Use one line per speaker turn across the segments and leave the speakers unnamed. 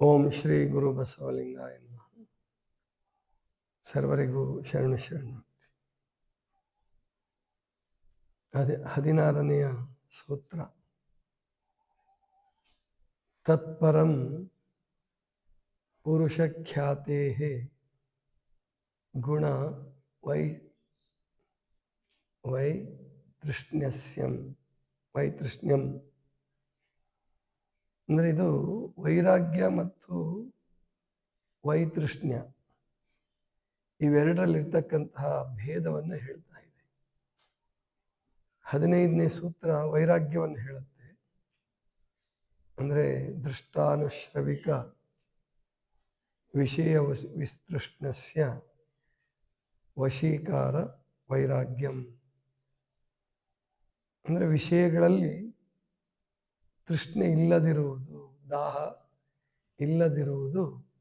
ಓಂ ಶ್ರೀ ಗುರು ಬಸವಲಿಂಗಾಯ ನಮಃ. ಸರ್ವರಿಗೂ ಶರಣು ಶರಣು ಅದೇ ಹದಿನಾರನೆಯ ಸೂತ್ರ ತತ್ಪರಂ ಪುರುಷಖ್ಯಾತೆ ಗುಣ ವೈ ವೈ ತೃಷ್ಣ್ಯಸ್ಯಂ ವೈತೃಷ್ಣ್ಯಂ ಅಂದರೆ ಇದು ವೈರಾಗ್ಯ ಮತ್ತು ವೈತೃಷ್ಣ್ಯ ಇವೆರಡರಲ್ಲಿರ್ತಕ್ಕಂತಹ ಭೇದವನ್ನು ಹೇಳ್ತಾ ಇದೆ. ಹದಿನೈದನೇ ಸೂತ್ರ ವೈರಾಗ್ಯವನ್ನು ಹೇಳುತ್ತೆ. ಅಂದರೆ ದೃಷ್ಟಾನುಶ್ರವಿಕ ವಿಷಯ ವಸ್- ವಿಸ್ತೃಷ್ಣಸ್ಯ ವಶೀಕಾರ ವೈರಾಗ್ಯಂ. ಅಂದರೆ ವಿಷಯಗಳಲ್ಲಿ ತೃಷ್ಣೆ ಇಲ್ಲದಿರುವುದು, ದಾಹ ಇಲ್ಲದಿರುವುದು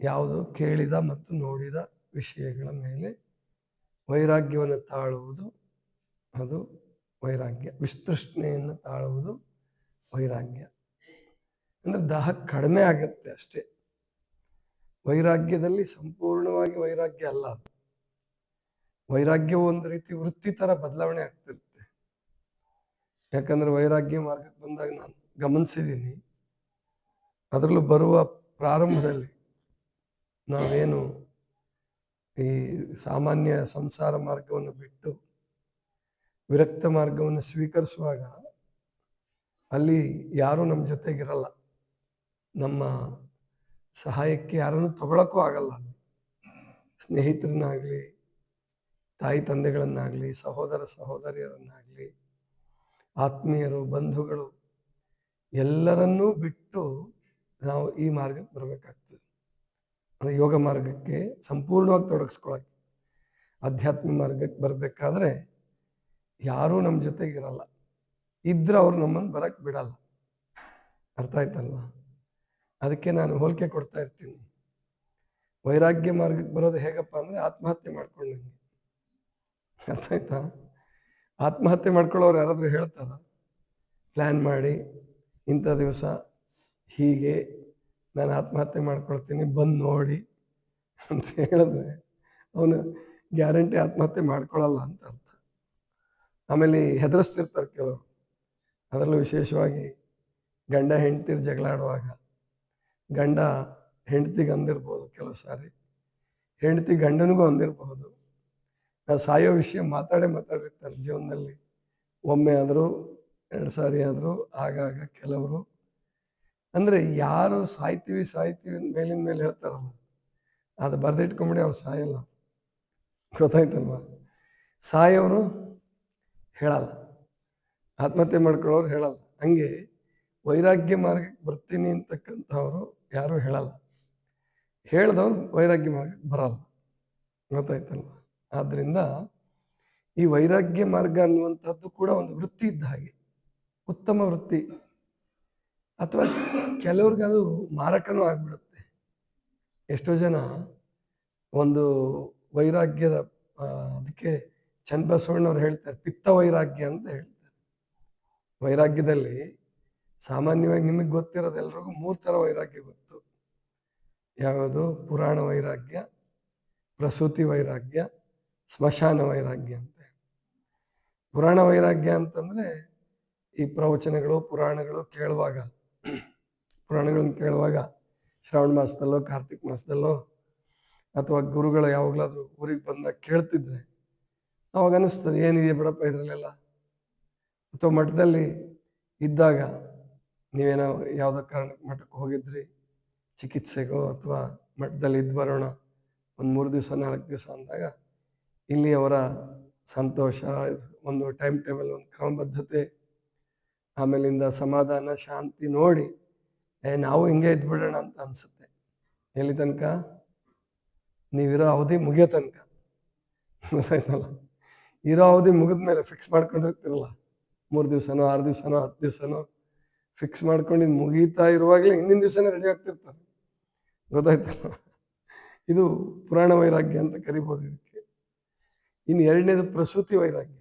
ಯಾವುದು ಕೇಳಿದ ಮತ್ತು ನೋಡಿದ ವಿಷಯಗಳ ಮೇಲೆ ವೈರಾಗ್ಯವನ್ನು ತಾಳುವುದು, ಅದು ವೈರಾಗ್ಯ. ವಿಸ್ತೃಷ್ಣೆಯನ್ನು ತಾಳುವುದು ವೈರಾಗ್ಯ. ಅಂದರೆ ದಾಹ ಕಡಿಮೆ ಆಗತ್ತೆ ಅಷ್ಟೇ. ವೈರಾಗ್ಯದಲ್ಲಿ ಸಂಪೂರ್ಣವಾಗಿ ವೈರಾಗ್ಯ ಅಲ್ಲ ಅದು. ವೈರಾಗ್ಯವು ಒಂದು ರೀತಿ ವೃತ್ತಿ ಥರ ಬದಲಾವಣೆ ಆಗ್ತಿರುತ್ತೆ. ಯಾಕಂದ್ರೆ ವೈರಾಗ್ಯ ಮಾರ್ಗಕ್ಕೆ ಬಂದಾಗ ನಾನು ಗಮನಿಸಿದ್ದೀನಿ. ಅದರಲ್ಲೂ ಬರುವ ಪ್ರಾರಂಭದಲ್ಲಿ ನಾವೇನು ಈ ಸಾಮಾನ್ಯ ಸಂಸಾರ ಮಾರ್ಗವನ್ನು ಬಿಟ್ಟು ವಿರಕ್ತ ಮಾರ್ಗವನ್ನು ಸ್ವೀಕರಿಸುವಾಗ ಅಲ್ಲಿ ಯಾರೂ ನಮ್ಮ ಜೊತೆಗಿರಲ್ಲ. ನಮ್ಮ ಸಹಾಯಕ್ಕೆ ಯಾರನ್ನು ತಗೊಳಕ್ಕೂ ಆಗಲ್ಲ ಸ್ನೇಹಿತರನ್ನಾಗಲಿ, ತಾಯಿ ತಂದೆಗಳನ್ನಾಗಲಿ, ಸಹೋದರ ಸಹೋದರಿಯರನ್ನಾಗಲಿ. ಆತ್ಮೀಯರು, ಬಂಧುಗಳು ಎಲ್ಲರನ್ನೂ ಬಿಟ್ಟು ನಾವು ಈ ಮಾರ್ಗಕ್ಕೆ ಬರಬೇಕಾಗ್ತದೆ. ಅಂದರೆ ಯೋಗ ಮಾರ್ಗಕ್ಕೆ ಸಂಪೂರ್ಣವಾಗಿ ತೊಡಗಿಸ್ಕೊಳಕ್ಕೆ. ಆಧ್ಯಾತ್ಮ ಮಾರ್ಗಕ್ಕೆ ಬರಬೇಕಾದ್ರೆ ಯಾರೂ ನಮ್ಮ ಜೊತೆಗೆ ಇರಲ್ಲ. ಇದ್ರೆ ಅವ್ರು ನಮ್ಮನ್ನು ಬರಕ್ಕೆ ಬಿಡಲ್ಲ. ಅರ್ಥ ಆಯ್ತಲ್ವಾ? ಅದಕ್ಕೆ ನಾನು ಹೋಲಿಕೆ ಕೊಡ್ತಾ ಇರ್ತೀನಿ. ವೈರಾಗ್ಯ ಮಾರ್ಗಕ್ಕೆ ಬರೋದು ಹೇಗಪ್ಪ ಅಂದರೆ ಆತ್ಮಹತ್ಯೆ ಮಾಡ್ಕೊಂಡಂಗೆ. ಅರ್ಥ ಆಯ್ತಾ? ಆತ್ಮಹತ್ಯೆ ಮಾಡ್ಕೊಳ್ಳೋರು ಯಾರಾದರೂ ಹೇಳ್ತಾರ? ಪ್ಲ್ಯಾನ್ ಮಾಡಿ, ಇಂಥ ದಿವಸ ಹೀಗೆ ನಾನು ಆತ್ಮಹತ್ಯೆ ಮಾಡ್ಕೊಳ್ತೀನಿ, ಬಂದು ನೋಡಿ ಅಂತ ಹೇಳಿದ್ರೆ ಅವನು ಗ್ಯಾರಂಟಿ ಆತ್ಮಹತ್ಯೆ ಮಾಡ್ಕೊಳ್ಳಲ್ಲ ಅಂತ ಅರ್ಥ. ಆಮೇಲೆ ಹೆದರಿಸ್ತಿರ್ತಾರೆ ಕೆಲವರು. ಅದರಲ್ಲೂ ವಿಶೇಷವಾಗಿ ಗಂಡ ಹೆಂಡ್ತಿರ್ ಜಗಳಾಡುವಾಗ, ಗಂಡ ಹೆಂಡ್ತಿಗೆ ಅಂದಿರ್ಬೋದು ಕೆಲವು ಸಾರಿ, ಹೆಂಡತಿ ಗಂಡನಿಗೂ ಅಂದಿರಬಹುದು ಸಾಯೋ ವಿಷಯ ಮಾತಾಡೇ ಮಾತಾಡಿರ್ತಾರೆ ಜೀವನದಲ್ಲಿ. ಒಮ್ಮೆ ಆದರೂ, ಎರಡು ಸಾರಿ ಆದರೂ, ಆಗಾಗ ಕೆಲವರು. ಅಂದರೆ ಯಾರು ಸಾಯ್ತೀವಿ ಸಾಯ್ತೀವಿ ಮೇಲಿನ ಮೇಲೆ ಹೇಳ್ತಾರಲ್ಲ. ಅದು ಬರೆದಿಟ್ಕೊಂಬಿಡಿ ಅವ್ರು ಸಾಯಲ್ಲ. ಗೊತ್ತಾಯ್ತಲ್ವ? ಸಾಯೋರು ಹೇಳಲ್ಲ. ಆತ್ಮಹತ್ಯೆ ಮಾಡ್ಕೊಳ್ಳೋರು ಹೇಳಲ್ಲ. ಹಂಗೆ ವೈರಾಗ್ಯ ಮಾರ್ಗಕ್ಕೆ ಬರ್ತೀನಿ ಅಂತಕ್ಕಂಥವ್ರು ಯಾರೂ ಹೇಳಲ್ಲ. ಹೇಳ್ದವ್ರು ವೈರಾಗ್ಯ ಮಾರ್ಗಕ್ಕೆ ಬರಲ್ಲ. ಗೊತ್ತಾಯ್ತಲ್ವ? ಆದ್ದರಿಂದ ಈ ವೈರಾಗ್ಯ ಮಾರ್ಗ ಅನ್ನುವಂಥದ್ದು ಕೂಡ ಒಂದು ವೃತ್ತಿ ಇದ್ದ ಹಾಗೆ. ಉತ್ತಮ ವೃತ್ತಿ. ಅಥವಾ ಕೆಲವ್ರಿಗೆ ಅದು ಮಾರಕನೂ ಆಗ್ಬಿಡುತ್ತೆ. ಎಷ್ಟೋ ಜನ ಒಂದು ವೈರಾಗ್ಯದ ಅದಕ್ಕೆ ಚನ್ನಬಸವಣ್ಣವ್ರು ಹೇಳ್ತಾರೆ, ಪಿತ್ತ ವೈರಾಗ್ಯ ಅಂತ ಹೇಳ್ತಾರೆ. ವೈರಾಗ್ಯದಲ್ಲಿ ಸಾಮಾನ್ಯವಾಗಿ ನಿಮಗೆ ಗೊತ್ತಿರೋದು ಎಲ್ರಿಗೂ ಮೂರು ಥರ ವೈರಾಗ್ಯ ಗೊತ್ತು. ಯಾವುದು? ಪುರಾಣ ವೈರಾಗ್ಯ, ಪ್ರಸೂತಿ ವೈರಾಗ್ಯ ಸ್ಮಶಾನ ವೈರಾಗ್ಯ ಅಂತ ಪುರಾಣ ವೈರಾಗ್ಯ ಅಂತಂದ್ರೆ ಈ ಪ್ರವಚನಗಳು, ಪುರಾಣಗಳು ಕೇಳುವಾಗ, ಪುರಾಣಗಳನ್ನು ಕೇಳುವಾಗ ಶ್ರಾವಣ ಮಾಸದಲ್ಲೋ, ಕಾರ್ತಿಕ್ ಮಾಸದಲ್ಲೋ ಅಥವಾ ಗುರುಗಳು ಯಾವಾಗಲಾದರೂ ಊರಿಗೆ ಬಂದಾಗ ಕೇಳ್ತಿದ್ರೆ ಅವಾಗ ಅನ್ನಿಸ್ತದೆ ಏನಿದೆ ಬಿಡಪ್ಪ ಇದರಲ್ಲೆಲ್ಲ? ಅಥವಾ ಮಠದಲ್ಲಿ ಇದ್ದಾಗ ನೀವೇನೋ ಯಾವುದೋ ಕಾರಣಕ್ಕೆ ಮಠಕ್ಕೆ ಹೋಗಿದ್ರಿ? ಚಿಕಿತ್ಸೆಗೋ ಅಥವಾ ಮಠದಲ್ಲಿ ಇದ್ದು ಬರೋಣ ಒಂದು ಮೂರು ದಿವಸ, ನಾಲ್ಕು ದಿವಸ ಅಂದಾಗ ಇಲ್ಲಿ ಅವರ ಸಂತೋಷ, ಒಂದು ಟೈಮ್ ಟೇಬಲ್ ಒಂದು ಕ್ರಮಬದ್ಧತೆ, ಆಮೇಲಿಂದ ಸಮಾಧಾನ, ಶಾಂತಿ ನೋಡಿ, ಏ, ನಾವು ಹಿಂಗೆ ಇದ್ಬಿಡೋಣ ಅಂತ ಅನಿಸುತ್ತೆ. ಎಲ್ಲಿ ತನಕ? ನೀವಿರೋ ಅವಧಿ ಮುಗಿಯೋ ತನಕ. ಗೊತ್ತಾಯ್ತಲ್ಲ? ಇರೋ ಅವಧಿ ಮುಗಿದ ಮೇಲೆ ಫಿಕ್ಸ್ ಮಾಡ್ಕೊಂಡು ಹೋಗ್ತಿರಲ್ಲ? ಮೂರು ದಿವಸನೋ, ಆರು ದಿವಸನೋ, ಹತ್ತು ದಿವಸನೋ ಫಿಕ್ಸ್ ಮಾಡ್ಕೊಂಡು ಇದು ಮುಗೀತಾ ಇರುವಾಗಲೇ ಹಿಂದಿನ ದಿವಸನೇ ರೆಡಿ ಆಗ್ತಿರ್ತಾರೆ. ಗೊತ್ತಾಯ್ತಲ್ಲ? ಇದು ಪುರಾಣ ವೈರಾಗ್ಯ ಅಂತ ಕರಿಬೋದು ಇದಕ್ಕೆ. ಇನ್ನು ಎರಡನೇದು ಪ್ರಸೂತಿ ವೈರಾಗ್ಯ.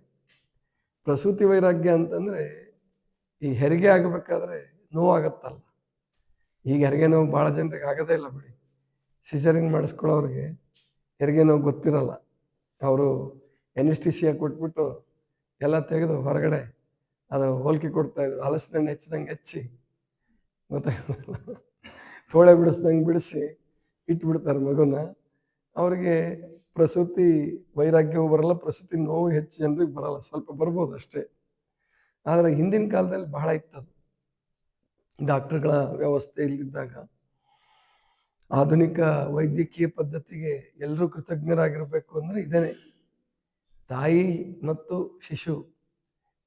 ಪ್ರಸೂತಿ ವೈರಾಗ್ಯ ಅಂತಂದರೆ ಈ ಹೆರಿಗೆ ಆಗಬೇಕಾದ್ರೆ ನೋವಾಗತ್ತಲ್ಲ. ಈಗ ಹೆರಿಗೆ ನೋವು ಭಾಳ ಜನರಿಗೆ ಆಗೋದೇ ಇಲ್ಲ ಬಿಡಿ. ಸಿಸರಿಂಗ್ ಮಾಡಿಸ್ಕೊಳ್ಳೋರಿಗೆ ಹೆರಿಗೆ ನೋವು ಗೊತ್ತಿರಲ್ಲ. ಅವರು ಎನಿಸ್ಟಿಸಿಯಾ ಕೊಟ್ಬಿಟ್ಟು ಎಲ್ಲ ತೆಗೆದು ಹೊರಗಡೆ ಅದು ಹೋಲಿಕೆ ಕೊಡ್ತಾ ಇದ್ರು. ಹಲಸಿನಣ್ಣು ಹೆಚ್ಚಿದಂಗೆ ಹೆಚ್ಚಿ. ಗೊತ್ತಾಗಲ್ಲ ತೋಳೆ ಬಿಡಿಸ್ದಂಗೆ ಬಿಡಿಸಿ ಇಟ್ಬಿಡ್ತಾರೆ ಮಗುನ. ಅವ್ರಿಗೆ ಪ್ರಸೂತಿ ವೈರಾಗ್ಯವೂ ಬರಲ್ಲ, ಪ್ರಸೂತಿ ನೋವು ಹೆಚ್ಚು ಜನರಿಗೆ ಬರಲ್ಲ, ಸ್ವಲ್ಪ ಬರ್ಬೋದು ಅಷ್ಟೇ. ಆದರೆ ಹಿಂದಿನ ಕಾಲದಲ್ಲಿ ಬಹಳ ಇತ್ತದು ಡಾಕ್ಟರ್ಗಳ ವ್ಯವಸ್ಥೆ ಇಲ್ಲಿದ್ದಾಗ. ಆಧುನಿಕ ವೈದ್ಯಕೀಯ ಪದ್ಧತಿಗೆ ಎಲ್ಲರೂ ಕೃತಜ್ಞರಾಗಿರಬೇಕು ಅಂದರೆ ಇದೇನೆ. ತಾಯಿ ಮತ್ತು ಶಿಶು,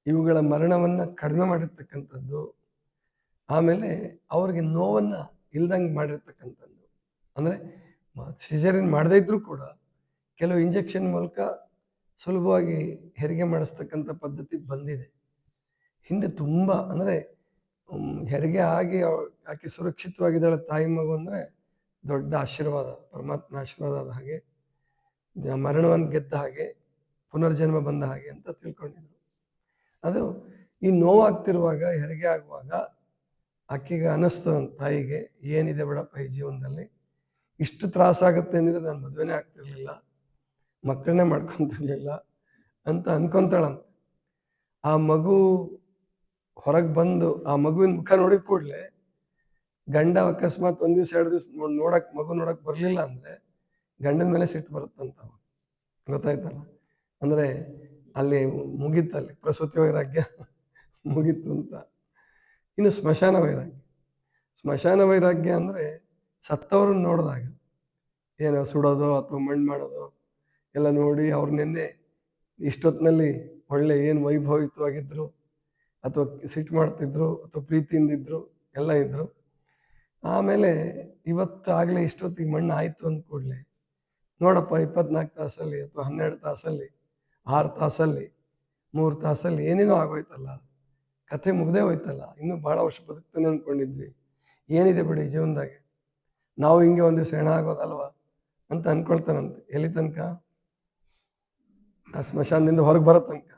ಇವುಗಳ ಮರಣವನ್ನು ಕಡಿಮೆ ಮಾಡಿರ್ತಕ್ಕಂಥದ್ದು, ಆಮೇಲೆ ಅವ್ರಿಗೆ ನೋವನ್ನು ಇಲ್ದಂಗೆ ಮಾಡಿರ್ತಕ್ಕಂಥದ್ದು. ಅಂದರೆ ಸಿಜರಿನ್ ಮಾಡದೇ ಇದ್ರೂ ಕೂಡ ಕೆಲವು ಇಂಜೆಕ್ಷನ್ ಮೂಲಕ ಸುಲಭವಾಗಿ ಹೆರಿಗೆ ಮಾಡಿಸ್ತಕ್ಕಂಥ ಪದ್ಧತಿ ಬಂದಿದೆ. ಹಿಂದೆ ತುಂಬ ಅಂದರೆ ಹೆರಿಗೆ ಆಗಿ ಆಕೆ ಸುರಕ್ಷಿತವಾಗಿದ್ದಾಳೆ ತಾಯಿ ಮಗು ಅಂದರೆ ದೊಡ್ಡ ಆಶೀರ್ವಾದ ಪರಮಾತ್ಮ ಆಶೀರ್ವಾದ ಆದ ಹಾಗೆ ಮರಣವನ್ನು ಗೆದ್ದ ಹಾಗೆ, ಪುನರ್ಜನ್ಮ ಬಂದ ಹಾಗೆ ಅಂತ ತಿಳ್ಕೊಂಡಿದ್ರು. ಅದು ಈ ನೋವಾಗ್ತಿರುವಾಗ, ಹೆರಿಗೆ ಆಗುವಾಗ ಆಕೆಗೆ ಅನ್ನಿಸ್ತು ತಾಯಿಗೆ, ಏನಿದೆ ಬೇಡಪ್ಪ ಈ ಜೀವನದಲ್ಲಿ? ಇಷ್ಟು ತ್ರಾಸಾಗುತ್ತೆ ಅಂದಿದ್ರೆ ನಾನು ಮದುವೆನೇ ಆಗ್ತಿರ್ಲಿಲ್ಲ. ಮಕ್ಕಳನ್ನೇ ಮಾಡ್ಕೊಂತಿರ್ಲಿಲ್ಲ ಅಂತ ಅನ್ಕೊಂತಾಳಂತೆ. ಆ ಮಗು ಹೊರಗೆ ಬಂದು ಆ ಮಗುವಿನ ಮುಖ ನೋಡಿದ ಕೂಡಲೇ ಗಂಡ ಅಕಸ್ಮಾತ್ ಒಂದು ದಿವ್ಸ ಎರಡು ದಿವ್ಸ ನೋಡಕ್ ಮಗು ನೋಡಕ್ ಬರಲಿಲ್ಲ ಅಂದ್ರೆ ಗಂಡನ ಮೇಲೆ ಸಿಟ್ಟು ಬರುತ್ತಂತ. ಗೊತ್ತಾಯ್ತಲ್ಲ? ಅಂದ್ರೆ ಅಲ್ಲಿ ಮುಗೀತಲ್ಲಿ ಪ್ರಸೂತಿ ವೈರಾಗ್ಯ ಮುಗೀತು ಅಂತ. ಇನ್ನು ಸ್ಮಶಾನ ವೈರಾಗ್ಯ. ಸ್ಮಶಾನ ವೈರಾಗ್ಯ ಅಂದ್ರೆ ಸತ್ತವ್ರನ್ನ ನೋಡಿದಾಗ ಏನೋ ಸುಡೋದು ಅಥವಾ ಮಣ್ಣು ಮಾಡೋದು ಎಲ್ಲ ನೋಡಿ ಅವ್ರು ನಿನ್ನೆ ಇಷ್ಟೊತ್ತಿನಲ್ಲಿ ಒಳ್ಳೆ ಏನು ವೈಭವಿತವಾಗಿದ್ದರು ಅಥವಾ ಸಿಟ್ಟು ಮಾಡ್ತಿದ್ರು, ಅಥವಾ ಪ್ರೀತಿಯಿಂದ ಇದ್ದರು ಎಲ್ಲ ಇದ್ದರು ಆಮೇಲೆ ಇವತ್ತು ಆಗಲೇ ಇಷ್ಟೊತ್ತಿಗೆ ಮಣ್ಣು ಆಯಿತು ಅಂದ ನೋಡಪ್ಪ ಇಪ್ಪತ್ನಾಲ್ಕು ತಾಸಲ್ಲಿ ಅಥವಾ ಹನ್ನೆರಡು ತಾಸಲ್ಲಿ, ಆರು ತಾಸಲ್ಲಿ, ಮೂರು ತಾಸಲ್ಲಿ ಏನೇನೋ ಆಗೋಯ್ತಲ್ಲ, ಕಥೆ ಮುಗ್ದೇ ಹೋಯ್ತಲ್ಲ, ಇನ್ನೂ ಭಾಳ ವರ್ಷ ಬದುಕ್ತಾನೆ ಅಂದ್ಕೊಂಡಿದ್ವಿ. ಏನಿದೆ ಬಿಡಿ ಜೀವನದಾಗೆ? ನಾವು ಹಿಂಗೆ ಒಂದು ದಿವಸ ಹೆಣ ಆಗೋದಲ್ವಾ ಅಂತ ಅನ್ಕೊಳ್ತಾನಂತೆ ಎಲ್ಲಿ ತನಕ? ಆ ಸ್ಮಶಾನದಿಂದ ಹೊರಗೆ ಬರೋ ತನಕ.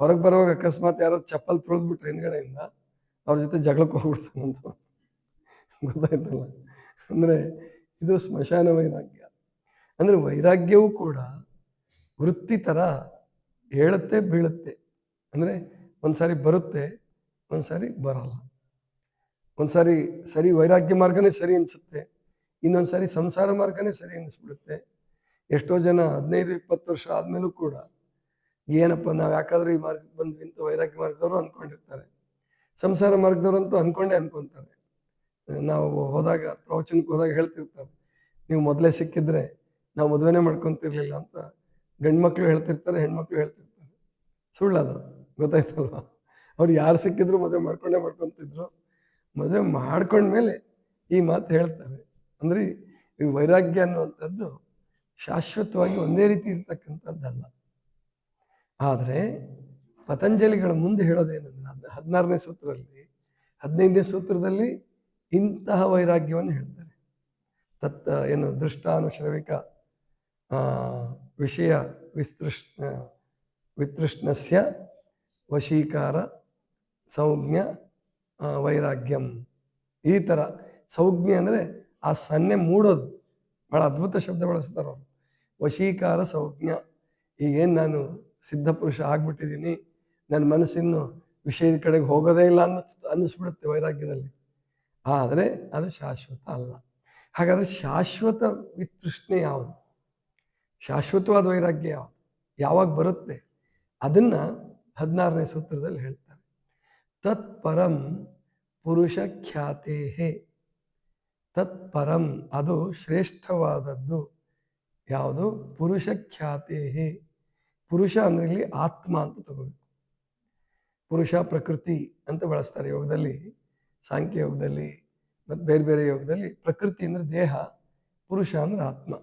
ಹೊರಗೆ ಬರುವಾಗ ಅಕಸ್ಮಾತ್ ಯಾರೋ ಚಪ್ಪಲ್ ತುಳಿದ್ಬಿಟ್ರೆ ಹಿಂದ್ಗಡೆಯಿಂದ ಅವ್ರ ಜೊತೆ ಜಗಳಕ್ಕೆ ಹೋಗ್ಬಿಡ್ತಾನಂತ ಗೊತ್ತಾಯ್ತಲ್ಲ. ಅಂದರೆ ಇದು ಸ್ಮಶಾನ ವೈರಾಗ್ಯ. ಅಂದರೆ ವೈರಾಗ್ಯವೂ ಕೂಡ ವೃತ್ತಿ ಥರ ಹೇಳುತ್ತೆ ಬೀಳುತ್ತೆ. ಅಂದರೆ ಒಂದ್ಸಾರಿ ಬರುತ್ತೆ, ಒಂದ್ಸಾರಿ ಬರಲ್ಲ. ಒಂದ್ಸಾರಿ ಸರಿ ವೈರಾಗ್ಯ ಮಾರ್ಗನೇ ಸರಿ ಅನಿಸುತ್ತೆ, ಇನ್ನೊಂದ್ಸಾರಿ ಸಂಸಾರ ಮಾರ್ಗನೇ ಸರಿ ಅನಿಸ್ಬಿಡುತ್ತೆ. ಎಷ್ಟೋ ಜನ ಹದಿನೈದು, ಇಪ್ಪತ್ತು ವರ್ಷ ಆದ್ಮೇಲೂ ಕೂಡ ಏನಪ್ಪ, ನಾವು ಯಾಕಾದ್ರೂ ಈ ಮಾರ್ಗಕ್ಕೆ ಬಂದ್ವಿ ಅಂತ ವೈರಾಗ್ಯ ಮಾರ್ಗದವರು ಅನ್ಕೊಂಡಿರ್ತಾರೆ. ಸಂಸಾರ ಮಾರ್ಗದವ್ರಂತೂ ಅನ್ಕೊಂಡೇ ಅನ್ಕೊಂತಾರೆ. ನಾವು ಹೋದಾಗ, ಪ್ರವಚನಕ್ಕೆ ಹೋದಾಗ ಹೇಳ್ತಿರ್ತಾರೆ, ನೀವು ಮೊದಲೇ ಸಿಕ್ಕಿದ್ರೆ ನಾವು ಮದುವೆನೇ ಮಾಡ್ಕೊತಿರ್ಲಿಲ್ಲ ಅಂತ ಗಂಡ್ಮಕ್ಳು ಹೇಳ್ತಿರ್ತಾರೆ, ಹೆಣ್ಮಕ್ಳು ಹೇಳ್ತಿರ್ತಾರೆ. ಸುಳ್ಳದು ಗೊತ್ತಾಯ್ತಲ್ವ? ಅವ್ರು ಯಾರು ಸಿಕ್ಕಿದ್ರು ಮದುವೆ ಮಾಡ್ಕೊಂಡೇ ಮಾಡ್ಕೊತಿದ್ರು. ಮದುವೆ ಮಾಡ್ಕೊಂಡ್ಮೇಲೆ ಈ ಮಾತು ಹೇಳ್ತಾರೆ. ಅಂದ್ರೆ ಈ ವೈರಾಗ್ಯ ಅನ್ನುವಂಥದ್ದು ಶಾಶ್ವತವಾಗಿ ಒಂದೇ ರೀತಿ ಇರ್ತಕ್ಕಂಥದ್ದಲ್ಲ. ಆದರೆ ಪತಂಜಲಿಗಳ ಮುಂದೆ ಹೇಳೋದೇನಂದ್ರೆ ಹದ್ ಹದಿನಾರನೇ ಸೂತ್ರದಲ್ಲಿ, ಹದಿನೈದನೇ ಸೂತ್ರದಲ್ಲಿ ಇಂತಹ ವೈರಾಗ್ಯವನ್ನು ಹೇಳ್ತಾರೆ. ತತ್, ಏನು ದೃಷ್ಟಾನುಶ್ರವಿಕ ವಿಷಯ ವಿಸ್ತೃಷ್ಣ, ವಿತೃಷ್ಣಸ್ಯ ವಶೀಕಾರ ಸೌಜ್ಞ ವೈರಾಗ್ಯಂ. ಈ ಥರ ಸೌಜ್ಞ ಅಂದರೆ ಆ ಸನ್ನೆ ಮೂಡೋದು. ಭಾಳ ಅದ್ಭುತ ಶಬ್ದ ಬಳಸ್ತಾರೆ ಅವರು ವಶೀಕಾರ ಸೌಜ್ಞ ಈಗೇನು ನಾನು ಸಿದ್ಧಪುರುಷ ಆಗ್ಬಿಟ್ಟಿದ್ದೀನಿ. ನನ್ನ ಮನಸ್ಸಿನ್ನು ವಿಷಯದ ಕಡೆಗೆ ಹೋಗೋದೇ ಇಲ್ಲ ಅನ್ನೋ ಅನ್ನಿಸ್ಬಿಡುತ್ತೆ ವೈರಾಗ್ಯದಲ್ಲಿ. ಆದರೆ ಅದು ಶಾಶ್ವತ ಅಲ್ಲ. ಹಾಗಾದ್ರೆ ಶಾಶ್ವತ ವಿತೃಷ್ಣೆ ಯಾವುದು? ಶಾಶ್ವತವಾದ ವೈರಾಗ್ಯ ಯಾವುದು? ಯಾವಾಗ ಬರುತ್ತೆ? ಅದನ್ನು ಹದಿನಾರನೇ ಸೂತ್ರದಲ್ಲಿ ಹೇಳ್ತಾರೆ. ತತ್ಪರಂ ಪುರುಷ ಖ್ಯಾತೇಹೇ. ತತ್ಪರಂ ಅದು ಶ್ರೇಷ್ಠವಾದದ್ದು. ಯಾವುದು? ಪುರುಷ ಖ್ಯಾತೆ ಪುರುಷ ಅಂದ್ರೆ ಇಲ್ಲಿ ಆತ್ಮ ಅಂತ ತಗೋಬೇಕು. ಪುರುಷ ಪ್ರಕೃತಿ ಅಂತ ಬಳಸ್ತಾರೆ ಯೋಗದಲ್ಲಿ, ಸಾಂಖ್ಯ ಯೋಗದಲ್ಲಿ, ಮತ್ತು ಬೇರೆ ಬೇರೆ ಯೋಗದಲ್ಲಿ. ಪ್ರಕೃತಿ ಅಂದರೆ ದೇಹ, ಪುರುಷ ಅಂದ್ರೆ ಆತ್ಮ.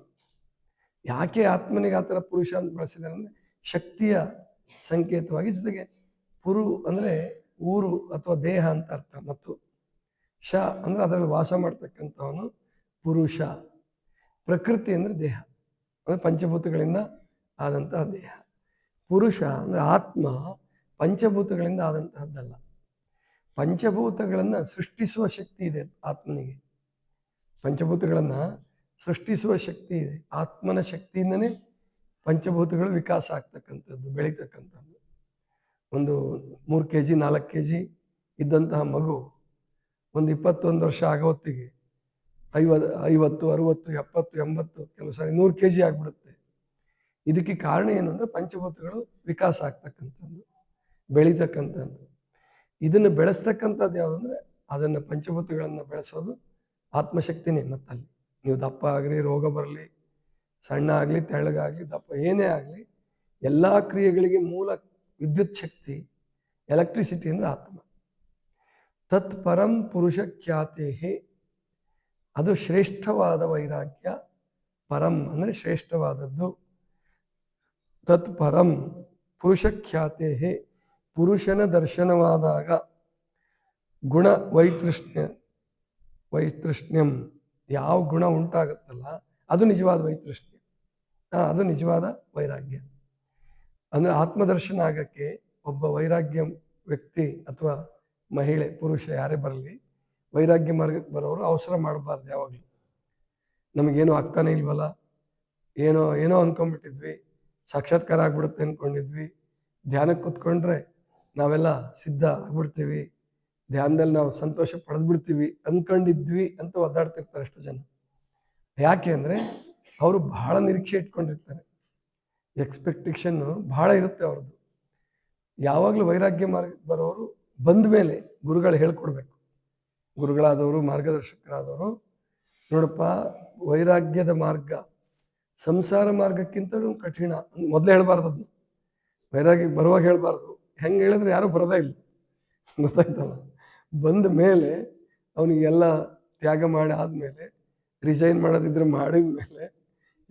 ಯಾಕೆ ಆತ್ಮನಿಗೆ ಆ ಥರ ಪುರುಷ ಅಂತ ಬಳಸಿದ್ದಾರೆ ಅಂದರೆ ಶಕ್ತಿಯ ಸಂಕೇತವಾಗಿ ಜೊತೆಗೆ ಪುರು ಅಂದರೆ ಊರು ಅಥವಾ ದೇಹ ಅಂತ ಅರ್ಥ. ಮತ್ತು ಶ ಅಂದರೆ ಅದರಲ್ಲಿ ವಾಸ ಮಾಡ್ತಕ್ಕಂಥವನು ಪುರುಷ. ಪ್ರಕೃತಿ ಅಂದರೆ ದೇಹ. ಅಂದ್ರೆ ಪಂಚಭೂತಗಳಿಂದ ಆದಂತಹ ದೇಹ. ಪುರುಷ ಅಂದರೆ ಆತ್ಮ ಪಂಚಭೂತಗಳಿಂದ ಆದಂತಹದ್ದಲ್ಲ. ಪಂಚಭೂತಗಳನ್ನು ಸೃಷ್ಟಿಸುವ ಶಕ್ತಿ ಇದೆ ಆತ್ಮನಿಗೆ. ಪಂಚಭೂತಗಳನ್ನು ಸೃಷ್ಟಿಸುವ ಶಕ್ತಿ ಇದೆ. ಆತ್ಮನ ಶಕ್ತಿಯಿಂದನೇ ಪಂಚಭೂತಗಳು ವಿಕಾಸ ಆಗ್ತಕ್ಕಂಥದ್ದು, ಬೆಳೀತಕ್ಕಂಥದ್ದು. ಒಂದು ಮೂರು ಕೆ ಜಿ ನಾಲ್ಕು ಕೆ ಜಿ ಇದ್ದಂತಹ ಮಗು ಒಂದು ಇಪ್ಪತ್ತೊಂದು ವರ್ಷ ಆಗೋ ಹೊತ್ತಿಗೆ ಐವತ್ತು ಐವತ್ತು, ಅರುವತ್ತು, ಎಪ್ಪತ್ತು, ಎಂಬತ್ತು ಕೆಲವು ಸಾರಿ ನೂರು ಕೆ ಜಿ ಆಗಿಬಿಡುತ್ತೆ. ಇದಕ್ಕೆ ಕಾರಣ ಏನು ಅಂದರೆ ಪಂಚಭೂತಗಳು ವಿಕಾಸ ಆಗ್ತಕ್ಕಂಥದ್ದು, ಬೆಳೀತಕ್ಕಂಥದ್ದು. ಇದನ್ನು ಬೆಳೆಸ್ತಕ್ಕಂಥದ್ದು ಯಾವುದಂದ್ರೆ ಅದನ್ನು ಪಂಚಭೂತಗಳನ್ನು ಬೆಳೆಸೋದು ಆತ್ಮಶಕ್ತಿನೇ ಮತ್ತಲ್ಲಿ. ನೀವು ದಪ್ಪ ಆಗಲಿ, ರೋಗ ಬರಲಿ, ಸಣ್ಣ ಆಗಲಿ ತೆಳ್ಳಗಾಗಲಿ ದಪ್ಪ ಏನೇ ಆಗಲಿ, ಎಲ್ಲ ಕ್ರಿಯೆಗಳಿಗೆ ಮೂಲ ವಿದ್ಯುತ್ ಶಕ್ತಿ, ಎಲೆಕ್ಟ್ರಿಸಿಟಿ ಅಂದರೆ ಆತ್ಮ. ತತ್ ಪರಂ ಪುರುಷ ಖ್ಯಾತೆ ಅದು ಶ್ರೇಷ್ಠವಾದ ವೈರಾಗ್ಯ ಪರಂ ಅಂದರೆ ಶ್ರೇಷ್ಠವಾದದ್ದು. ತತ್ ಪರಂ ಪುರುಷ ಖ್ಯಾತೆ ಪುರುಷನ ದರ್ಶನವಾದಾಗ ಗುಣ ವೈತೃಷ್ಣ್ಯ ವೈತೃಷ್ಣ್ಯಂ ಯಾವ ಗುಣ ಉಂಟಾಗುತ್ತಲ್ಲ ಅದು ನಿಜವಾದ ವೈತೃಷ್ಣ್ಯ. ಅದು ನಿಜವಾದ ವೈರಾಗ್ಯ. ಅಂದರೆ ಆತ್ಮದರ್ಶನ ಆಗಕ್ಕೆ ಒಬ್ಬ ವೈರಾಗ್ಯ ವ್ಯಕ್ತಿ ಅಥವಾ ಮಹಿಳೆ ಪುರುಷ ಯಾರೇ ಬರಲಿ ವೈರಾಗ್ಯ ಮಾರ್ಗಕ್ಕೆ ಬರೋರು ಅವಸರ ಮಾಡಬಾರ್ದು ಯಾವಾಗಲೂ. ನಮಗೇನು ಆಗ್ತಾನೆ ಇಲ್ವಲ್ಲ? ಏನೋ ಏನೋ ಅಂದ್ಕೊಂಡ್ಬಿಟ್ಟಿದ್ವಿ ಸಾಕ್ಷಾತ್ಕಾರ ಆಗ್ಬಿಡುತ್ತೆ ಅಂದ್ಕೊಂಡಿದ್ವಿ ಧ್ಯಾನಕ್ಕೆ ಕೂತ್ಕೊಂಡ್ರೆ ನಾವೆಲ್ಲ ಸಿದ್ಧ ಆಗ್ಬಿಡ್ತೀವಿ. ಧ್ಯಾನದಲ್ಲಿ ನಾವು ಸಂತೋಷ ಪಡೆದ್ಬಿಡ್ತೀವಿ ಅಂದ್ಕೊಂಡಿದ್ವಿ ಅಂತ ಒದ್ದಾಡ್ತಿರ್ತಾರೆ ಅಷ್ಟು ಜನ. ಯಾಕೆ ಅಂದರೆ ಅವರು ಬಹಳ ನಿರೀಕ್ಷೆ ಇಟ್ಕೊಂಡಿರ್ತಾರೆ. ಎಕ್ಸ್ಪೆಕ್ಟೇಷನ್ ಬಹಳ ಇರುತ್ತೆ ಅವ್ರದ್ದು. ಯಾವಾಗಲೂ ವೈರಾಗ್ಯ ಮಾರ್ಗಕ್ಕೆ ಬರೋರು ಬಂದ ಮೇಲೆ ಗುರುಗಳು ಹೇಳ್ಕೊಡ್ಬೇಕು. ಗುರುಗಳಾದವರು, ಮಾರ್ಗದರ್ಶಕರಾದವರು. ನೋಡಪ್ಪ, ವೈರಾಗ್ಯದ ಮಾರ್ಗ, ಸಂಸಾರ ಮಾರ್ಗಕ್ಕಿಂತಲೂ ಕಠಿಣ. ಮೊದಲೇ ಹೇಳ್ಬಾರ್ದು ಅದನ್ನ ವೈರಾಗ್ಯ ಬರುವಾಗ ಹೇಳಬಾರ್ದು. ಹೆಂಗೆ ಹೇಳಿದ್ರೆ ಯಾರೂ ಬರೋದೇ ಇಲ್ಲ. ಗೊತ್ತಾಯ್ತಲ್ಲ? ಬಂದ ಮೇಲೆ ಅವನಿಗೆಲ್ಲ ತ್ಯಾಗ ಮಾಡಿ ಆದಮೇಲೆ ರಿಸೈನ್ ಮಾಡೋದಿದ್ರೆ ಮಾಡಿದ ಮೇಲೆ,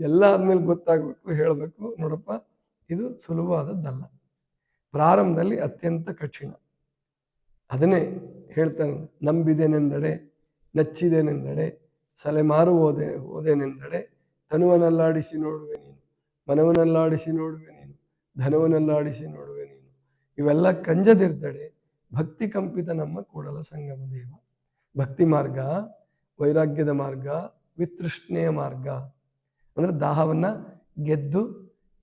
ಎಲ್ಲ ಆದಮೇಲೆ ಗೊತ್ತಾಗಬೇಕು, ಹೇಳಬೇಕು. ನೋಡಪ್ಪ, ಇದು ಸುಲಭವಾದದ್ದಲ್ಲ. ಪ್ರಾರಂಭದಲ್ಲಿ ಅತ್ಯಂತ ಕಠಿಣ. ಅದನ್ನೇ ಹೇಳ್ತಾನೆ ನಂಬಿದೆನೆಂದಡೆ ನಚ್ಚಿದೆನೆಂದಡೆ ಸಲೆಮಾರು ಹೋದೆ ಹೋದೆನೆಂದಡೆ ತನುವನಲ್ಲಾಡಿಸಿ ನೋಡುವೆ ನೀನು, ಮನವನಲ್ಲಾಡಿಸಿ ನೋಡುವೆ ನೀನು, ಧನವನಲ್ಲಾಡಿಸಿ ನೋಡುವೆ ನೀನು. ಇವೆಲ್ಲ ಕಂಜದಿರ್ತಡೆ, ಭಕ್ತಿ ಕಂಪಿತ ನಮ್ಮ ಕೂಡಲ ಸಂಗಮ ದೇವ. ಭಕ್ತಿ ಮಾರ್ಗ, ವೈರಾಗ್ಯದ ಮಾರ್ಗ, ವಿತೃಷ್ಣೆಯ ಮಾರ್ಗ. ಅಂದ್ರೆ ದಾಹವನ್ನ ಗೆದ್ದು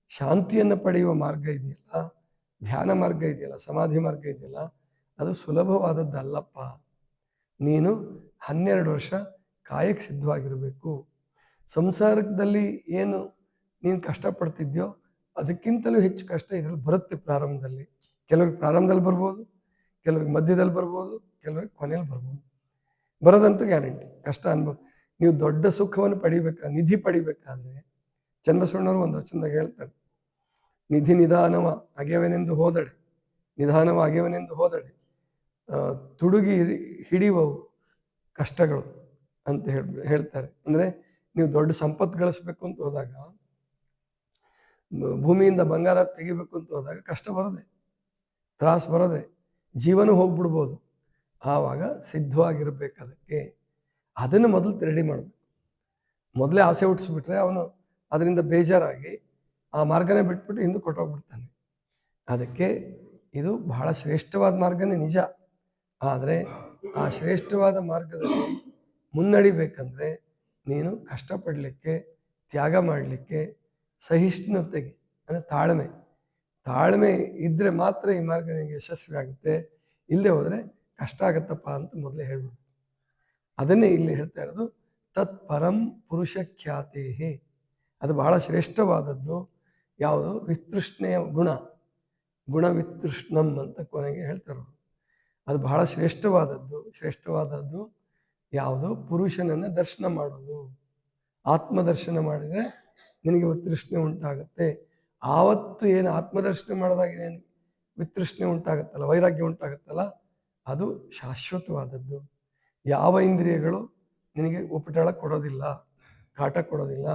ಶಾಂತಿಯನ್ನು ಪಡೆಯುವ ಮಾರ್ಗ ಇದೆಯಲ್ಲ, ಧ್ಯಾನ ಮಾರ್ಗ ಇದೆಯಲ್ಲ, ಸಮಾಧಿ ಮಾರ್ಗ ಇದೆಯಲ್ಲ ಅದು ಸುಲಭವಾದದ್ದಲ್ಲಪ್ಪ. ನೀನು ಹನ್ನೆರಡು ವರ್ಷ ಕಾಯಕ್ಕೆ ಸಿದ್ಧವಾಗಿರಬೇಕು. ಸಂಸಾರದಲ್ಲಿ ಏನು ನೀನು ಕಷ್ಟಪಡ್ತಿದ್ಯೋ ಅದಕ್ಕಿಂತಲೂ ಹೆಚ್ಚು ಕಷ್ಟ ಇದರಲ್ಲಿ ಬರುತ್ತೆ ಪ್ರಾರಂಭದಲ್ಲಿ. ಕೆಲವ್ರಿಗೆ ಪ್ರಾರಂಭದಲ್ಲಿ ಬರ್ಬೋದು, ಕೆಲವ್ರಿಗೆ ಮಧ್ಯದಲ್ಲಿ ಬರ್ಬೋದು, ಕೆಲವ್ರಿಗೆ ಕೊನೆಯಲ್ಲಿ ಬರ್ಬೋದು. ಬರೋದಂತೂ ಗ್ಯಾರಂಟಿ. ಕಷ್ಟ ಅನುಭವ. ನೀವು ದೊಡ್ಡ ಸುಖವನ್ನು ಪಡಿಬೇಕಾ, ನಿಧಿ ಪಡಿಬೇಕಾದ್ರೆ ಚನ್ನಬಸವಣ್ಣವರು ಒಂದು ವಚನದಾಗ ಹೇಳ್ತಾರೆ. ನಿಧಿ ನಿಧಾನವ ಅಗೆವನೆಂದು ಹೋದಡೆ ನಿಧಾನವ ಆಗ್ಯವನೆಂದು ಹೋದಡೆ ತುಡುಗಿ ಹಿಡಿಯುವವು ಕಷ್ಟಗಳು ಅಂತ ಹೇಳ್, ಹೇಳ್ತಾರೆ. ಅಂದರೆ ನೀವು ದೊಡ್ಡ ಸಂಪತ್ತು ಗಳಿಸ್ಬೇಕು ಅಂತ ಹೋದಾಗ, ಭೂಮಿಯಿಂದ ಬಂಗಾರ ತೆಗಿಬೇಕು ಅಂತ ಹೋದಾಗ ಕಷ್ಟ ಬರದೆ, ತ್ರಾಸ ಬರದೆ, ಜೀವನ ಹೋಗ್ಬಿಡ್ಬೋದು. ಆವಾಗ ಸಿದ್ಧವಾಗಿರ್ಬೇಕು ಅದಕ್ಕೆ ಅದನ್ನು ಮೊದಲು ರೆಡಿ ಮಾಡಬೇಕು. ಮೊದಲೇ ಆಸೆ ಹುಟ್ಟಿಸ್ಬಿಟ್ರೆ ಅವನು ಅದರಿಂದ ಬೇಜಾರಾಗಿ ಆ ಮಾರ್ಗನೇ ಬಿಟ್ಬಿಟ್ಟು ಹಿಂದೆ ಕೊಟ್ಟೋಗ್ಬಿಡ್ತಾನೆ. ಅದಕ್ಕೆ ಇದು ಬಹಳ ಶ್ರೇಷ್ಠವಾದ ಮಾರ್ಗನೇ ನಿಜ. ಆದರೆ ಆ ಶ್ರೇಷ್ಠವಾದ ಮಾರ್ಗದಲ್ಲಿ ಮುನ್ನಡಿಬೇಕಂದ್ರೆ ನೀನು ಕಷ್ಟಪಡಲಿಕ್ಕೆ, ತ್ಯಾಗ ಮಾಡಲಿಕ್ಕೆ ಸಹಿಷ್ಣುತೆಗೆ, ಅಂದರೆ ತಾಳ್ಮೆ. ತಾಳ್ಮೆ ಇದ್ದರೆ ಮಾತ್ರ ಈ ಮಾರ್ಗ ನಿಮಗೆ ಯಶಸ್ವಿ ಆಗುತ್ತೆ ಇಲ್ಲದೆ ಹೋದರೆ ಕಷ್ಟ ಆಗತ್ತಪ್ಪ ಅಂತ ಮೊದಲೇ ಹೇಳ್ಬಿಡು. ಅದನ್ನೇ ಇಲ್ಲಿ ಹೇಳ್ತಾ ಇರೋದು, ತತ್ ಪರಂ ಪುರುಷ ಖ್ಯಾತಿ ಅದು ಬಹಳ ಶ್ರೇಷ್ಠವಾದದ್ದು. ಯಾವುದು? ವಿತೃಷ್ಣೆಯ ಗುಣ. ಗುಣ ವಿತೃಷ್ಣಂ ಅಂತ ಕೊನೆಗೆ ಹೇಳ್ತಾರೆ. ಅದು ಬಹಳ ಶ್ರೇಷ್ಠವಾದದ್ದು. ಶ್ರೇಷ್ಠವಾದದ್ದು ಯಾವುದು? ಪುರುಷನನ್ನು ದರ್ಶನ ಮಾಡೋದು. ಆತ್ಮದರ್ಶನ ಮಾಡಿದರೆ ನಿನಗೆ ವಿತೃಷ್ಣೆ ಉಂಟಾಗುತ್ತೆ. ಆವತ್ತು ಏನು ಆತ್ಮದರ್ಶನ ಮಾಡಿದಾಗ ಏನು ವಿತೃಷ್ಣೆ ಉಂಟಾಗುತ್ತಲ್ಲ, ವೈರಾಗ್ಯ ಉಂಟಾಗುತ್ತಲ್ಲ, ಅದು ಶಾಶ್ವತವಾದದ್ದು. ಯಾವ ಇಂದ್ರಿಯಗಳು ನಿನಗೆ ಉಪಟಳ ಕೊಡೋದಿಲ್ಲ, ಕಾಟ ಕೊಡೋದಿಲ್ಲ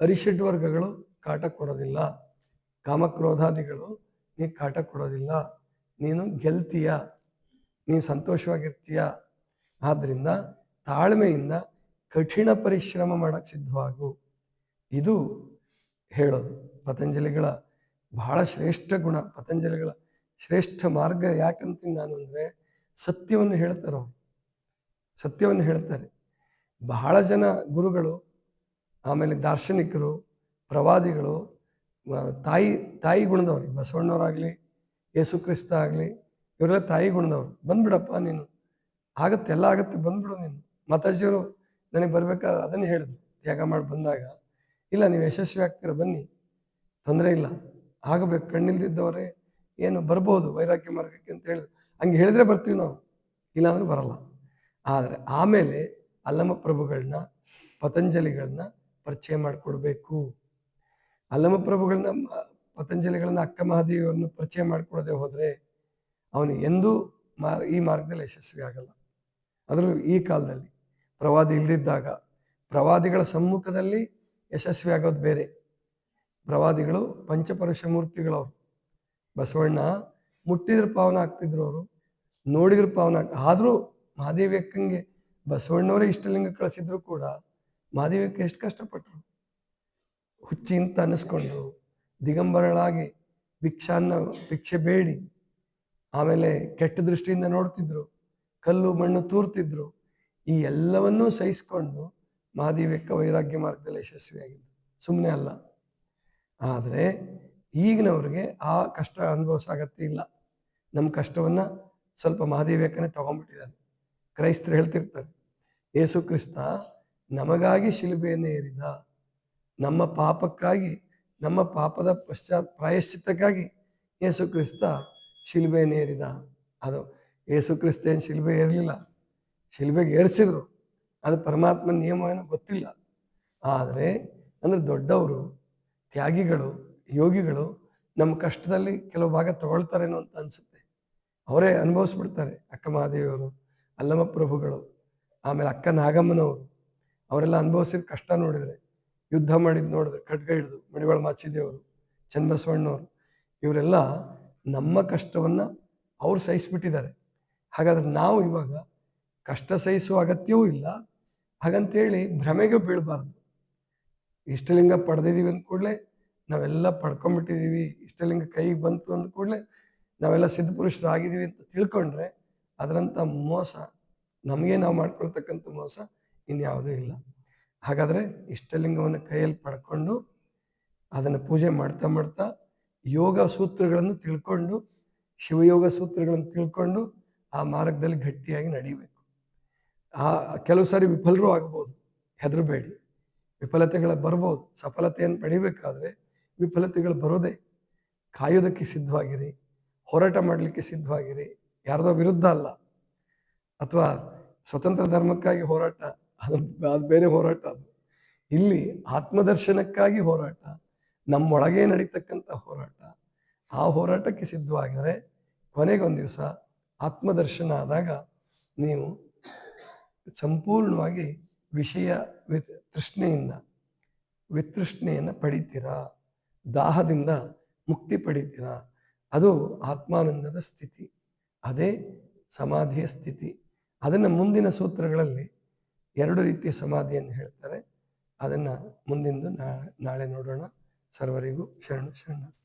ಅರಿಷಡ್ ವರ್ಗಗಳು ಕಾಟ ಕೊಡೋದಿಲ್ಲ, ಕಾಮಕ್ರೋಧಾದಿಗಳು ನೀ ಕಾಟ ಕೊಡೋದಿಲ್ಲ, ನೀನು ಗೆಲ್ತೀಯ. ನೀನು ಸಂತೋಷವಾಗಿರ್ತೀಯ? ಆದ್ದರಿಂದ ತಾಳ್ಮೆಯಿಂದ ಕಠಿಣ ಪರಿಶ್ರಮ ಮಾಡಕ್ಕೆ ಸಿದ್ಧವಾಗು. ಇದು ಹೇಳೋದು. ಪತಂಜಲಿಗಳ ಬಹಳ ಶ್ರೇಷ್ಠ ಗುಣ. ಪತಂಜಲಿಗಳ ಶ್ರೇಷ್ಠ ಮಾರ್ಗ ಯಾಕಂತೀನಿ ನಾನು ಅಂದರೆ ಸತ್ಯವನ್ನು ಹೇಳ್ತಾರೆ ಅವರು. ಸತ್ಯವನ್ನು ಹೇಳ್ತಾರೆ. ಬಹಳ ಜನ ಗುರುಗಳು, ಆಮೇಲೆ ದಾರ್ಶನಿಕರು, ಪ್ರವಾದಿಗಳು ತಾಯಿ ತಾಯಿ ಗುಣದವ್ರಿಗೆ ಬಸವಣ್ಣವರಾಗಲಿ ಯೇಸುಕ್ರಿಸ್ತ ಆಗಲಿ ಇವರೆಲ್ಲ ತಾಯಿ ಗುಣದವ್ರು ಬಂದ್ಬಿಡಪ್ಪ ನೀನು. ಆಗತ್ತೆ, ಎಲ್ಲ ಆಗತ್ತೆ, ಬಂದ್ಬಿಡು ನೀನು. ಮಾತಾಜಿಯವರು ನನಗೆ ಬರ್ಬೇಕಾದ್ರೆ ಅದನ್ನೇ ಹೇಳಿದ್ರು. ತ್ಯಾಗ ಮಾಡಿ ಬಂದಾಗ. ಇಲ್ಲ, ನೀವು ಯಶಸ್ವಿ ಆಗ್ತೀರ? ಬನ್ನಿ. ತೊಂದರೆ ಇಲ್ಲ. ಆಗಬೇಕು. ಕಣ್ಣಿಲ್ದಿದ್ದವರೇ ಏನು ಬರ್ಬೋದು ವೈರಾಗ್ಯ ಮಾರ್ಗಕ್ಕೆ ಅಂತ ಹೇಳಿದ್ರು. ಹಂಗೆ ಹೇಳಿದ್ರೆ ಬರ್ತೀವಿ ನಾವು. ಇಲ್ಲಾಂದ್ರೆ ಬರಲ್ಲ. ಆದರೆ ಆಮೇಲೆ ಅಲ್ಲಮ ಪ್ರಭುಗಳನ್ನ ಪತಂಜಲಿಗಳನ್ನ ಪರಿಚಯ ಮಾಡಿಕೊಡ್ಬೇಕು. ಅಲ್ಲಮ ಪ್ರಭುಗಳನ್ನ ಪತಂಜಲಿಗಳನ್ನ ಅಕ್ಕ ಮಹಾದೇವಿಯವ್ರನ್ನ ಪರಿಚಯ ಮಾಡಿಕೊಡದೆ ಹೋದರೆ ಅವನು ಎಂದೂ ಮಾ, ಈ ಮಾರ್ಗದಲ್ಲಿ ಯಶಸ್ವಿ ಆಗಲ್ಲ. ಅದರಲ್ಲೂ ಈ ಕಾಲದಲ್ಲಿ ಪ್ರವಾದಿ ಇಲ್ಲದಿದ್ದಾಗ ಪ್ರವಾದಿಗಳ ಸಮ್ಮುಖದಲ್ಲಿ ಯಶಸ್ವಿ ಆಗೋದು ಬೇರೆ. ಪ್ರವಾದಿಗಳು ಪಂಚಪರುಷ ಮೂರ್ತಿಗಳವರು. ಬಸವಣ್ಣ ಮುಟ್ಟಿದ್ರೆ ಪಾವನ ಆಗ್ತಿದ್ರು ಅವರು, ನೋಡಿದ್ರೆ ಪಾವನ ಆದರೂ ಮಹಾದೇವಿ ಅಕ್ಕಂಗೆ ಬಸವಣ್ಣವರೇ ಇಷ್ಟಲಿಂಗ ಕಳಿಸಿದ್ರು ಕೂಡ ಮಹಾದೇವಿ ಅಕ್ಕ ಎಷ್ಟು ಕಷ್ಟಪಟ್ಟರು ಹುಚ್ಚಿ ಅಂತ ಅನ್ನಿಸ್ಕೊಂಡು ದಿಗಂಬರಳಾಗಿ ಭಿಕ್ಷಾನ್ನ, ಭಿಕ್ಷೆ ಬೇಡಿ ಆಮೇಲೆ ಕೆಟ್ಟ ದೃಷ್ಟಿಯಿಂದ ನೋಡ್ತಿದ್ರು, ಕಲ್ಲು, ಮಣ್ಣು ತೂರ್ತಿದ್ರು, ಈ ಎಲ್ಲವನ್ನೂ ಸಹಿಸ್ಕೊಂಡು ಮಹಾದೇವಿಯಕ್ಕ ವೈರಾಗ್ಯ ಮಾರ್ಗದಲ್ಲಿ ಯಶಸ್ವಿಯಾಗಿದ್ದರು ಸುಮ್ಮನೆ ಅಲ್ಲ. ಆದರೆ ಈಗಿನವ್ರಿಗೆ ಆ ಕಷ್ಟ ಅನುಭವಿಸೋ ಇಲ್ಲ. ನಮ್ಮ ಕಷ್ಟವನ್ನು ಸ್ವಲ್ಪ ಮಹಾದೇವಿಯಕ್ಕನೇ ತಗೊಂಡ್ಬಿಟ್ಟಿದ್ದಾರೆ ಕ್ರೈಸ್ತರು ಹೇಳ್ತಿರ್ತಾರೆ, ಯೇಸು ಕ್ರಿಸ್ತ ನಮಗಾಗಿ ಶಿಲುಬೆಯನ್ನು ಏರಿದ. ನಮ್ಮ ಪಾಪಕ್ಕಾಗಿ, ನಮ್ಮ ಪಾಪದ ಪಶ್ಚಾತ್ ಪ್ರಾಯಶ್ಚಿತ್ತಕ್ಕಾಗಿ ಯೇಸು ಕ್ರಿಸ್ತ ಶಿಲುಬೆಯನ್ನು ಏರಿದ. ಅದು ಯೇಸು ಕ್ರಿಸ್ತ ಶಿಲ್ಬೆ ಏರಲಿಲ್ಲ. ಶಿಲ್ಬೆಗೆ ಏರಿಸಿದ್ರು. ಅದು ಪರಮಾತ್ಮನ ನಿಯಮ ಏನೋ ಗೊತ್ತಿಲ್ಲ. ಆದರೆ ಅಂದರೆ ದೊಡ್ಡವರು, ತ್ಯಾಗಿಗಳು, ಯೋಗಿಗಳು ನಮ್ಮ ಕಷ್ಟದಲ್ಲಿ ಕೆಲವು ಭಾಗ ತಗೊಳ್ತಾರೇನೋ ಅಂತ ಅನಿಸುತ್ತೆ. ಅವರೇ ಅನುಭವಿಸ್ಬಿಡ್ತಾರೆ ಅಕ್ಕ ಮಹಾದೇವಿಯವರು ಅಲ್ಲಮ್ಮ ಪ್ರಭುಗಳು, ಆಮೇಲೆ ಅಕ್ಕ ನಾಗಮ್ಮನವರು. ಅವರೆಲ್ಲ ಅನುಭವಿಸಿದ ಕಷ್ಟ ನೋಡಿದರೆ, ಯುದ್ಧ ಮಾಡಿದ್ದು ನೋಡಿದ್ರೆ, ಖಡ್ಗ ಹಿಡಿದು ಮಡಿವಾಳ ಮಾಚಿದೇವರು ಚನ್ನಬಸವಣ್ಣವರು ಇವರೆಲ್ಲ ನಮ್ಮ ಕಷ್ಟವನ್ನು ಅವ್ರು ಸಹಿಸ್ಬಿಟ್ಟಿದ್ದಾರೆ. ಹಾಗಾದ್ರೆ ನಾವು ಇವಾಗ ಕಷ್ಟ ಸಹಿಸುವ ಅಗತ್ಯವೂ ಇಲ್ಲ. ಹಾಗಂತೇಳಿ ಭ್ರಮೆಗೆ ಬೀಳಬಾರ್ದು. ಇಷ್ಟಲಿಂಗ ಪಡೆದಿದ್ದೀವಿ ಅಂದ ಕೂಡಲೇ ನಾವೆಲ್ಲ ಪಡ್ಕೊಂಡ್ಬಿಟ್ಟಿದ್ದೀವಿ ಇಷ್ಟಲಿಂಗ ಕೈಗೆ ಬಂತು ಅಂದ ಕೂಡಲೇ ನಾವೆಲ್ಲ ಸಿದ್ಧಪುರುಷರಾಗಿದ್ದೀವಿ ಅಂತ ತಿಳ್ಕೊಂಡ್ರೆ ಅದರಂಥ ಮೋಸ, ನಮಗೆ ನಾವು ಮಾಡ್ಕೊಳ್ತಕ್ಕಂಥ ಮೋಸ ಇನ್ಯಾವುದೂ ಇಲ್ಲ. ಹಾಗಾದರೆ ಇಷ್ಟಲಿಂಗವನ್ನು ಕೈಯಲ್ಲಿ ಪಡ್ಕೊಂಡು ಅದನ್ನು ಪೂಜೆ ಮಾಡ್ತಾ ಮಾಡ್ತಾ ಯೋಗ ಸೂತ್ರಗಳನ್ನು ತಿಳ್ಕೊಂಡು, ಶಿವಯೋಗ ಸೂತ್ರಗಳನ್ನು ತಿಳ್ಕೊಂಡು ಆ ಮಾರ್ಗದಲ್ಲಿ ಗಟ್ಟಿಯಾಗಿ ನಡೀಬೇಕು. ಆ ಕೆಲವು ಸಾರಿ ವಿಫಲರೂ ಆಗ್ಬೋದು, ಹೆದರಬೇಡಿ. ವಿಫಲತೆಗಳು ಬರ್ಬೋದು, ಸಫಲತೆಯನ್ನು ಪಡಿಬೇಕಾದ್ರೆ ವಿಫಲತೆಗಳು ಬರೋದೇ. ಕಾಯೋದಕ್ಕೆ ಸಿದ್ಧವಾಗಿರಿ, ಹೋರಾಟ ಮಾಡಲಿಕ್ಕೆ ಸಿದ್ಧವಾಗಿರಿ. ಯಾರದೋ ವಿರುದ್ಧ ಅಲ್ಲ. ಅಥವಾ ಸ್ವತಂತ್ರ ಧರ್ಮಕ್ಕಾಗಿ ಹೋರಾಟ, ಅದು ಅದು ಬೇರೆ ಹೋರಾಟ ಅದು. ಇಲ್ಲಿ ಆತ್ಮದರ್ಶನಕ್ಕಾಗಿ ಹೋರಾಟ ನಮ್ಮೊಳಗೆ ನಡೀತಕ್ಕಂಥ ಹೋರಾಟ. ಆ ಹೋರಾಟಕ್ಕೆ ಸಿದ್ಧವಾಗಿದರೆ ಕೊನೆಗೊಂದು ದಿವಸ ಆತ್ಮದರ್ಶನ ಆದಾಗ ನೀವು ಸಂಪೂರ್ಣವಾಗಿ ವಿಷಯ ವಿತ್ ತೃಷ್ಣೆಯಿಂದ ವಿತೃಷ್ಣೆಯನ್ನು ಪಡಿತೀರಾ? ದಾಹದಿಂದ ಮುಕ್ತಿ ಪಡಿತೀರಾ? ಅದು ಆತ್ಮಾನಂದದ ಸ್ಥಿತಿ. ಅದೇ ಸಮಾಧಿಯ ಸ್ಥಿತಿ. ಅದನ್ನು ಮುಂದಿನ ಸೂತ್ರಗಳಲ್ಲಿ ಎರಡು ರೀತಿಯ ಸಮಾಧಿಯನ್ನು ಹೇಳ್ತಾರೆ. ಅದನ್ನು ಮುಂದಿಂದು ನಾಳೆ ನೋಡೋಣ. సర్వరిగు శరణు శరణు.